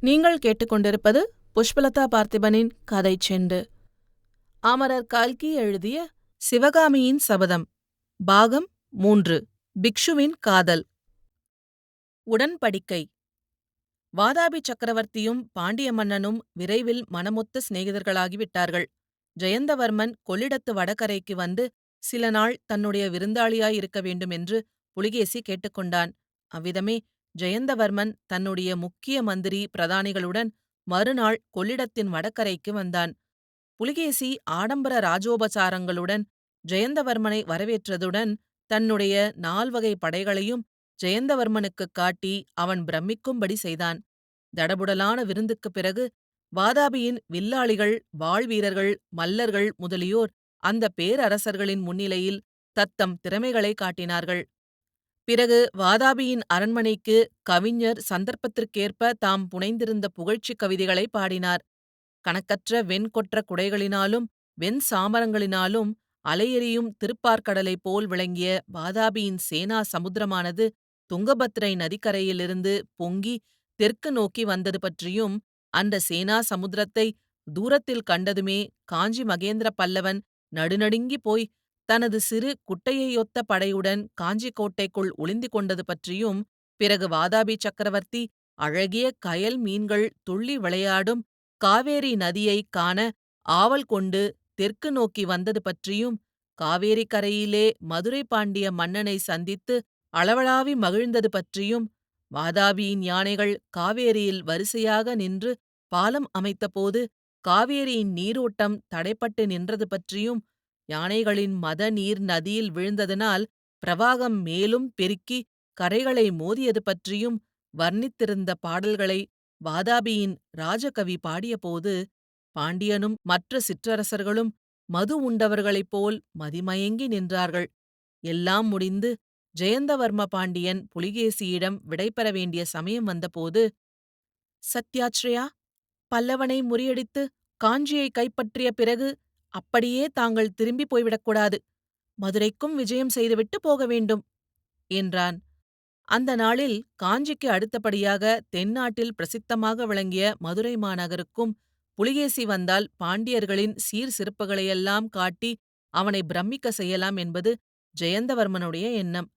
நீங்கள் கேட்டுக்கொண்டிருப்பது புஷ்பலதா பார்த்திபனின் கதை செண்டு. அமரர் கல்கி எழுதிய சிவகாமியின் சபதம் பாகம் மூன்று பிக்ஷுவின் காதல். உடன்படிக்கை. வாதாபி சக்கரவர்த்தியும் பாண்டிய மன்னனும் விரைவில் மனமொத்த சிநேகிதர்களாகிவிட்டார்கள். ஜெயந்தவர்மன் கொள்ளிடத்து வடகரைக்கு வந்து சில நாள் தன்னுடைய விருந்தாளியாயிருக்க வேண்டும் என்று புலிகேசி கேட்டுக்கொண்டான். அவ்விதமே ஜெயந்தவர்மன் தன்னுடைய முக்கிய மந்திரி பிரதானிகளுடன் மறுநாள் கொள்ளிடத்தின் வடக்கரைக்கு வந்தான். புலிகேசி ஆடம்பர ராஜோபசாரங்களுடன் ஜெயந்தவர்மனை வரவேற்றதுடன் தன்னுடைய நால்வகை படைகளையும் ஜெயந்தவர்மனுக்குக் காட்டி அவன் பிரமிக்கும்படி செய்தான். தடபுடலான விருந்துக்குப் பிறகு வாதாபியின் வில்லாளிகள் வாழ்வீரர்கள் மல்லர்கள் முதலியோர் அந்த பேரரசர்களின் முன்னிலையில் தத்தம் திறமைகளை காட்டினார்கள். பிறகு வாதாபியின் அரண்மனைக்கு கவிஞர் சந்தர்ப்பத்திற்கேற்ப தாம் புனைந்திருந்த புகழ்ச்சிக் கவிதைகளை பாடினார். கணக்கற்ற வெண்கொற்ற குடைகளினாலும் வெண் சாமரங்களினாலும் அலையெறியும் திருப்பார்கடலைப் போல் விளங்கிய வாதாபியின் சேனா சமுத்திரமானது துங்கபத்ரை நதிக்கரையிலிருந்து பொங்கி தெற்கு நோக்கி வந்தது பற்றியும் அந்த சேனா சமுத்திரத்தை தூரத்தில் கண்டதுமே காஞ்சி மகேந்திர பல்லவன் நடுநடுங்கிப் போய் தனது சிறு குட்டையையொத்த படையுடன் காஞ்சி கோட்டைக்குள் ஒளிந்து கொண்டது பற்றியும் பிறகு வாதாபி சக்கரவர்த்தி அழகிய கயல் மீன்கள் துள்ளி விளையாடும் காவேரி நதியைக் காண ஆவல் கொண்டு தெற்கு நோக்கி வந்தது பற்றியும் காவேரி கரையிலே மதுரை பாண்டிய மன்னனை சந்தித்து அளவளாவி மகிழ்ந்தது பற்றியும் வாதாபியின் யானைகள் காவேரியில் வரிசையாக நின்று பாலம் அமைத்தபோது காவேரியின் நீரோட்டம் தடைப்பட்டு நின்றது பற்றியும் யானைகளின் மத நீர் நதியில் விழுந்ததனால் பிரவாகம் மேலும் பெருக்கி கரைகளை மோதியது பற்றியும் வர்ணித்திருந்த பாடல்களை வாதாபியின் ராஜகவி பாடியபோது பாண்டியனும் மற்ற சிற்றரசர்களும் மது உண்டவர்களைப் போல் மதிமயங்கி நின்றார்கள். எல்லாம் முடிந்து ஜெயந்தவர்ம பாண்டியன் புலிகேசியிடம் விடைபெற வேண்டிய சமயம் வந்தபோது சத்யாச்ரயா பல்லவனை முறியடித்து காஞ்சியை கைப்பற்றிய பிறகு அப்படியே தாங்கள் திரும்பி போய்விடக்கூடாது மதுரைக்கும் விஜயம் செய்துவிட்டு போக வேண்டும் என்றான். அந்த நாளில் காஞ்சிக்கு அடுத்தபடியாக தென்னாட்டில் பிரசித்தமாக விளங்கிய மதுரை மாநகருக்கும் புலிகேசி வந்தால் பாண்டியர்களின் சீர் சிறப்புகளையெல்லாம் காட்டி அவனை பிரமிக்க செய்யலாம் என்பது ஜெயந்தவர்மனுடைய எண்ணம்.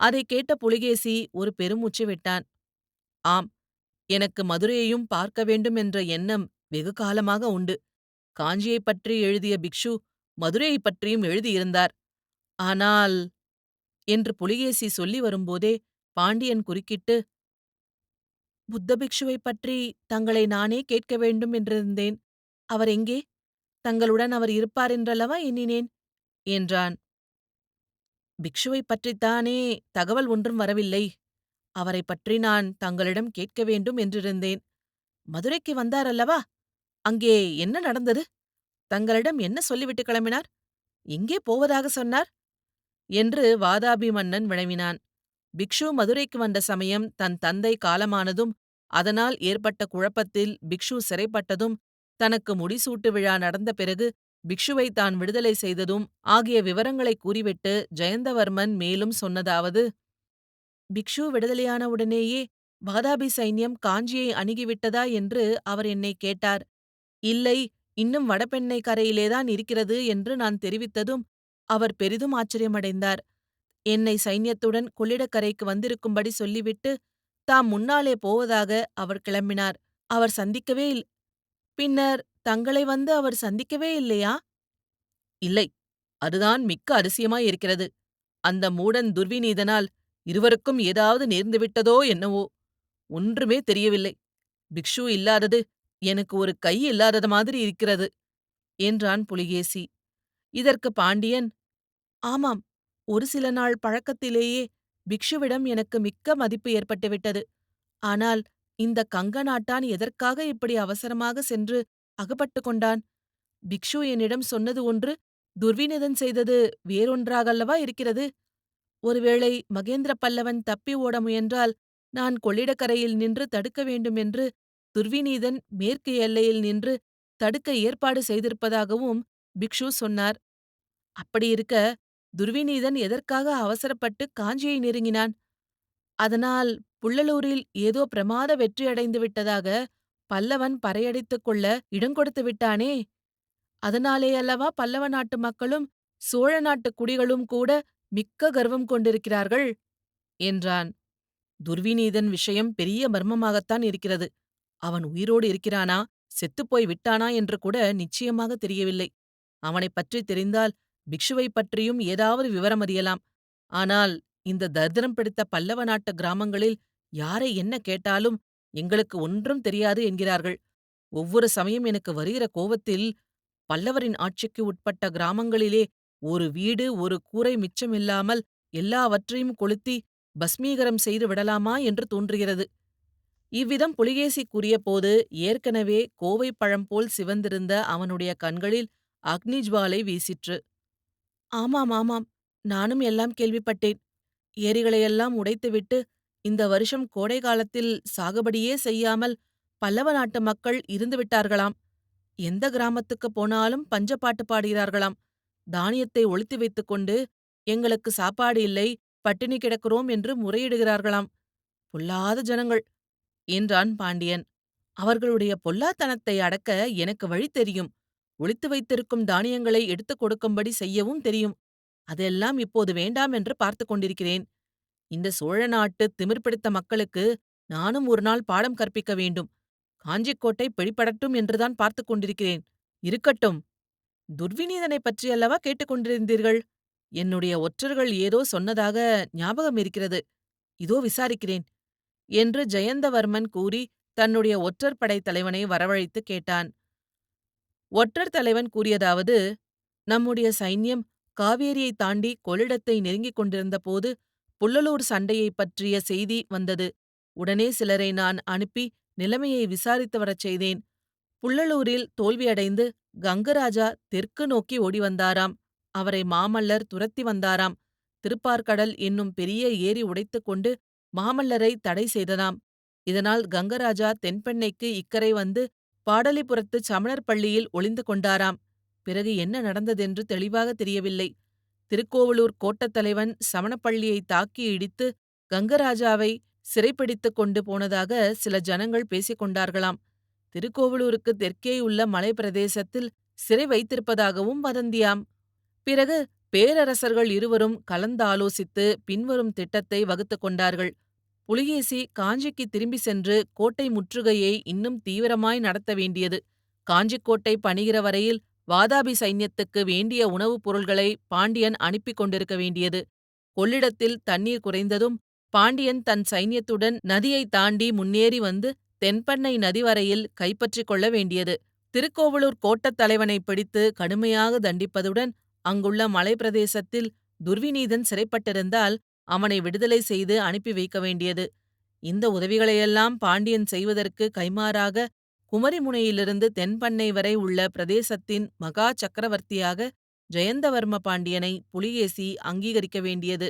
அதைக் கேட்ட புலிகேசி ஒரு பெருமூச்சு விட்டான். ஆம் எனக்கு மதுரையையும் பார்க்க வேண்டும் என்ற எண்ணம் வெகு காலமாக உண்டு. காஞ்சியைப் பற்றி எழுதிய பிக்ஷு மதுரையைப் பற்றியும் எழுதியிருந்தார். ஆனால் என்று புலிகேசி சொல்லி வரும்போதே பாண்டியன் குறுக்கிட்டு புத்த பிக்ஷுவைப் பற்றி தங்களை நானே கேட்க வேண்டும் என்றிருந்தேன். அவர் எங்கே? தங்களுடன் அவர் இருப்பார் என்றல்லவா எண்ணினேன்? என்றான். பிக்ஷுவைப் பற்றித்தானே தகவல் ஒன்றும் வரவில்லை. அவரைப் பற்றி நான் தங்களிடம் கேட்க வேண்டும் என்றிருந்தேன். மதுரைக்கு வந்தார் அல்லவா? அங்கே என்ன நடந்தது? தங்களிடம் என்ன சொல்லிவிட்டு கிளம்பினார்? எங்கே போவதாக சொன்னார்? என்று வாதாபி மன்னன் வினவினான். பிக்ஷு மதுரைக்கு வந்த சமயம் தன் தந்தை காலமானதும் அதனால் ஏற்பட்ட குழப்பத்தில் பிக்ஷு சிறைப்பட்டதும் தனக்கு முடிசூட்டு விழா நடந்த பிறகு பிக்ஷுவை தான் விடுதலை செய்ததும் ஆகிய விவரங்களைக் கூறிவிட்டு ஜெயந்தவர்மன் மேலும் சொன்னதாவது பிக்ஷு விடுதலையான உடனேயே வாதாபி சைன்யம் காஞ்சியை அணுகிவிட்டதா? என்று அவர் என்னை கேட்டார். இல்லை இன்னும் வடபெண்ணை கரையிலேதான் இருக்கிறது என்று நான் தெரிவித்ததும் அவர் பெரிதும் ஆச்சரியமடைந்தார். என்னை சைன்யத்துடன் கொள்ளிடக்கரைக்கு வந்திருக்கும்படி சொல்லிவிட்டு தாம் முன்னாலே போவதாக அவர் கிளம்பினார். அவர் சந்திக்கவே இல் பின்னர் தங்களை வந்து அவர் சந்திக்கவே இல்லையா? இல்லை அதுதான் மிக்க அதிசயமாயிருக்கிறது அந்த மூடன் துர்விநீதனால் இருவருக்கும் ஏதாவது நேர்ந்துவிட்டதோ என்னவோ? ஒன்றுமே தெரியவில்லை. பிக்ஷு இல்லாதது எனக்கு ஒரு கை இல்லாதது மாதிரி இருக்கிறது என்றான் புலிகேசி. இதற்கு பாண்டியன் ஆமாம் ஒரு சில நாள் பழக்கத்திலேயே பிக்ஷுவிடம் எனக்கு மிக்க மதிப்பு ஏற்பட்டுவிட்டது ஆனால் இந்த கங்க நாட்டான் எதற்காக இப்படி அவசரமாக சென்று அகப்பட்டு கொண்டான்? பிக்ஷு என்னிடம் சொன்னது ஒன்று துர்வினிதன் செய்தது வேறொன்றாகல்லவா இருக்கிறது? ஒருவேளை மகேந்திர பல்லவன் தப்பி ஓட முயன்றால் நான் கொள்ளிடக்கரையில் நின்று தடுக்க வேண்டும் என்று துர்விநீதன் மேற்கு எல்லையில் நின்று தடுக்க ஏற்பாடு செய்திருப்பதாகவும் பிக்ஷு சொன்னார். அப்படியிருக்க துர்விநீதன் எதற்காக அவசரப்பட்டு காஞ்சியை நெருங்கினான்? அதனால் புள்ளலூரில் ஏதோ பிரமாத வெற்றியடைந்து விட்டதாக பல்லவன் பறையடித்துக் கொள்ள இடம் கொடுத்து விட்டானே? அதனாலே அல்லவா பல்லவ நாட்டு மக்களும் சோழ நாட்டுக் குடிகளும் கூட மிக்க கர்வம் கொண்டிருக்கிறார்கள்? என்றான். துர்விநீதன் விஷயம் பெரிய மர்மமாகத்தான் இருக்கிறது. அவன் உயிரோடு இருக்கிறானா? செத்துப்போய் விட்டானா என்று கூட நிச்சயமாக தெரியவில்லை. அவனைப் பற்றி தெரிந்தால் பிக்ஷுவைப் பற்றியும் ஏதாவது விவரம் அறியலாம். ஆனால் இந்த தரித்திரம் பிடித்த பல்லவ நாட்டு கிராமங்களில் யாரை என்ன கேட்டாலும் எங்களுக்கு ஒன்றும் தெரியாது என்கிறார்கள். ஒவ்வொரு சமயம் எனக்கு வருகிற கோவத்தில் பல்லவரின் ஆட்சிக்கு உட்பட்ட கிராமங்களிலே ஒரு வீடு ஒரு கூரை மிச்சமில்லாமல் எல்லாவற்றையும் கொளுத்தி பஸ்மீகரம் செய்து விடலாமா என்று தோன்றுகிறது. இவ்விதம் புலிகேசி கூறியபோது ஏற்கனவே கோவைப் பழம் போல் சிவந்திருந்த அவனுடைய கண்களில் அக்னி ஜுவாலை வீசிற்று. ஆமாம் ஆமாம் நானும் எல்லாம் கேள்விப்பட்டேன். ஏரிகளையெல்லாம் உடைத்துவிட்டு இந்த வருஷம் கோடை காலத்தில் சாகுபடியே செய்யாமல் பல்லவ நாட்டு மக்கள் இருந்து விட்டார்களாம். எந்த கிராமத்துக்குப் போனாலும் பஞ்சப்பாட்டு பாடுகிறார்களாம். தானியத்தை ஒளித்து வைத்துக் கொண்டு எங்களுக்கு சாப்பாடு இல்லை பட்டினி கிடக்கிறோம் என்று முறையிடுகிறார்களாம். பொல்லாத ஜனங்கள் என்றான் பாண்டியன். அவர்களுடைய பொல்லாத்தனத்தை அடக்க எனக்கு வழி தெரியும். ஒளித்து வைத்திருக்கும் தானியங்களை எடுத்துக் கொடுக்கும்படி செய்யவும் தெரியும். அதெல்லாம் இப்போது வேண்டாம் என்று பார்த்துக் கொண்டிருக்கிறேன். இந்த சோழ நாட்டு திமிர் பிடித்த மக்களுக்கு நானும் ஒரு நாள் பாடம் கற்பிக்க வேண்டும். காஞ்சிக்கோட்டை பிடிபடட்டும் என்றுதான் பார்த்துக் கொண்டிருக்கிறேன். இருக்கட்டும். துர்விநீதனைப் பற்றியல்லவா கேட்டுக்கொண்டிருந்தீர்கள் என்னுடைய ஒற்றர்கள் ஏதோ சொன்னதாக ஞாபகம் இருக்கிறது. இதோ விசாரிக்கிறேன். என்று ஜெயந்தவர்மன் கூறி தன்னுடைய ஒற்றர் படைத் தலைவனை வரவழைத்து கேட்டான். ஒற்றர் தலைவன் கூறியதாவது நம்முடைய சைன்யம் காவேரியை தாண்டி கொள்ளிடத்தை நெருங்கிக் கொண்டிருந்தபோது புள்ளலூர் சண்டையைப் பற்றிய செய்தி வந்தது. உடனே சிலரை நான் அனுப்பி நிலைமையை விசாரித்து வரச் செய்தேன். புள்ளலூரில் தோல்வியடைந்து கங்கராஜா தெற்கு நோக்கி ஓடி வந்தாராம் அவரை மாமல்லர் துரத்தி வந்தாராம். திருப்பார்கடல் என்னும் பெரிய ஏரி உடைத்துக் கொண்டு மாமல்லரை தடை செய்ததாம். இதனால் கங்கராஜா தென்பெண்ணைக்கு இக்கரை வந்து பாடலிபுரத்துச் சமணர் பள்ளியில் ஒளிந்து கொண்டாராம். பிறகு என்ன நடந்ததென்று தெளிவாக தெரியவில்லை. திருக்கோவலூர் கோட்டத் தலைவன் சமணப்பள்ளியை தாக்கி இடித்து கங்கராஜாவை சிறைப்பிடித்துக் கொண்டு போனதாக சில ஜனங்கள் பேசிக் கொண்டார்களாம். திருக்கோவலூருக்கு தெற்கேயுள்ள மலைப்பிரதேசத்தில் சிறை வைத்திருப்பதாகவும் வதந்தியாம். பிறகு பேரரசர்கள் இருவரும் கலந்தாலோசித்து பின்வரும் திட்டத்தை வகுத்துக் கொண்டார்கள். புலிகேசி காஞ்சிக்கு திரும்பி சென்று கோட்டை முற்றுகையை இன்னும் தீவிரமாய் நடத்த வேண்டியது. காஞ்சிக்கோட்டை பணிகிற வரையில் வாதாபி சைன்யத்துக்கு வேண்டிய உணவுப் பொருள்களை பாண்டியன் அனுப்பிக் கொண்டிருக்க வேண்டியது. கொள்ளிடத்தில் தண்ணீர் குறைந்ததும் பாண்டியன் தன் சைன்யத்துடன் நதியை தாண்டி முன்னேறி வந்து தென்பண்ணை நதி வரையில் கைப்பற்றிக் கொள்ள வேண்டியது. திருக்கோவலூர் கோட்டத் தலைவனை பிடித்து கடுமையாக தண்டிப்பதுடன் அங்குள்ள மலைப்பிரதேசத்தில் துர்விநீதன் சிறைப்பட்டிருந்தால் அவனை விடுதலை செய்து அனுப்பி வைக்க வேண்டியது. இந்த உதவிகளையெல்லாம் பாண்டியன் செய்வதற்கு கைமாறாக குமரிமுனையிலிருந்து தென்பண்ணை வரை உள்ள பிரதேசத்தின் மகா சக்கரவர்த்தியாக ஜெயந்தவர்ம பாண்டியனை புலிகேசி அங்கீகரிக்க வேண்டியது.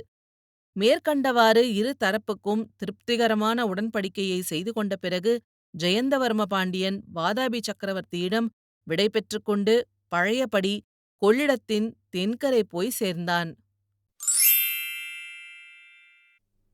மேற்கண்டவாறு இரு தரப்புக்கும் திருப்திகரமான உடன்படிக்கையை செய்து கொண்ட பிறகு ஜெயந்தவர்ம பாண்டியன் வாதாபி சக்கரவர்த்தியிடம் விடை கொண்டு பழையபடி கொள்ளிடத்தின் தென்கரை போய் சேர்ந்தான்.